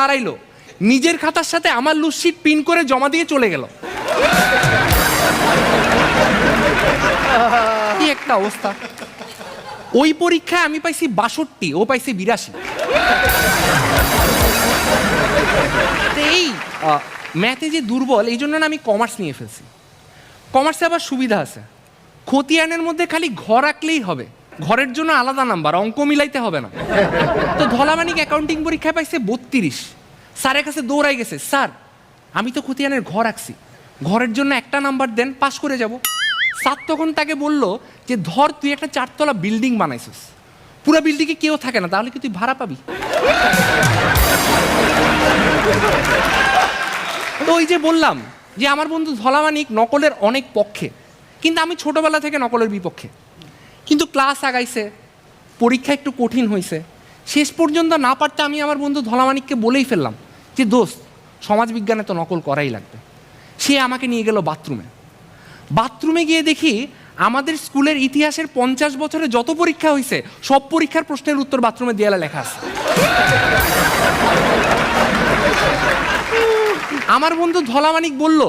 দাঁড়াইলো। নিজের খাতার সাথে আমার লুসিট পিন করে জমা দিয়ে চলে গেল। কি একটা অবস্থা। ওই পরীক্ষায় আমি পাইছি বাষট্টি, ও পাইছি বিরাশি। এই ম্যাথে যে দুর্বল, এই জন্য না আমি কমার্স নিয়ে ফেলছি। কমার্সে আবার সুবিধা আছে। খতিয়ানের মধ্যে খালি ঘর আঁকলেই হবে। ঘরের জন্য আলাদা নাম্বার, অঙ্ক মিলাইতে হবে না। তো ধলামানিক অ্যাকাউন্টিং পরীক্ষায় পাইছে বত্রিশ। স্যারের কাছে দৌড়াই গেছে, স্যার, আমি তো খতিয়ানের ঘর আঁকছি। ঘরের জন্য একটা নাম্বার দেন, পাস করে যাব। স্যার তখন তাকে বলল যে, ধর, তুই একটা চারতলা বিল্ডিং বানাইছিস। পুরো বিল্ডিংয়ে কেউ থাকে না, তাহলে কি তুই ভাড়া পাবি? তো ওই যে বললাম যে, আমার বন্ধু ধলামানিক নকলের অনেক পক্ষে, কিন্তু আমি ছোটবেলা থেকে নকলের বিপক্ষে। কিন্তু ক্লাস আগাইছে। পরীক্ষা একটু কঠিন হয়েছে শেষ পর্যন্ত না পারতে আমি আমার বন্ধু ধলামানিককে বলেই ফেললাম যে, দোস্ত, সমাজবিজ্ঞানে তো নকল করাই লাগবে। সে আমাকে নিয়ে গেল বাথরুমে বাথরুমে গিয়ে দেখি আমাদের স্কুলের ইতিহাসের পঞ্চাশ বছরে যত পরীক্ষা হয়েছে সব পরীক্ষার প্রশ্নের উত্তর বাথরুমে দেয়ালে লেখা আছে। আমার বন্ধু ধলামানিক বলল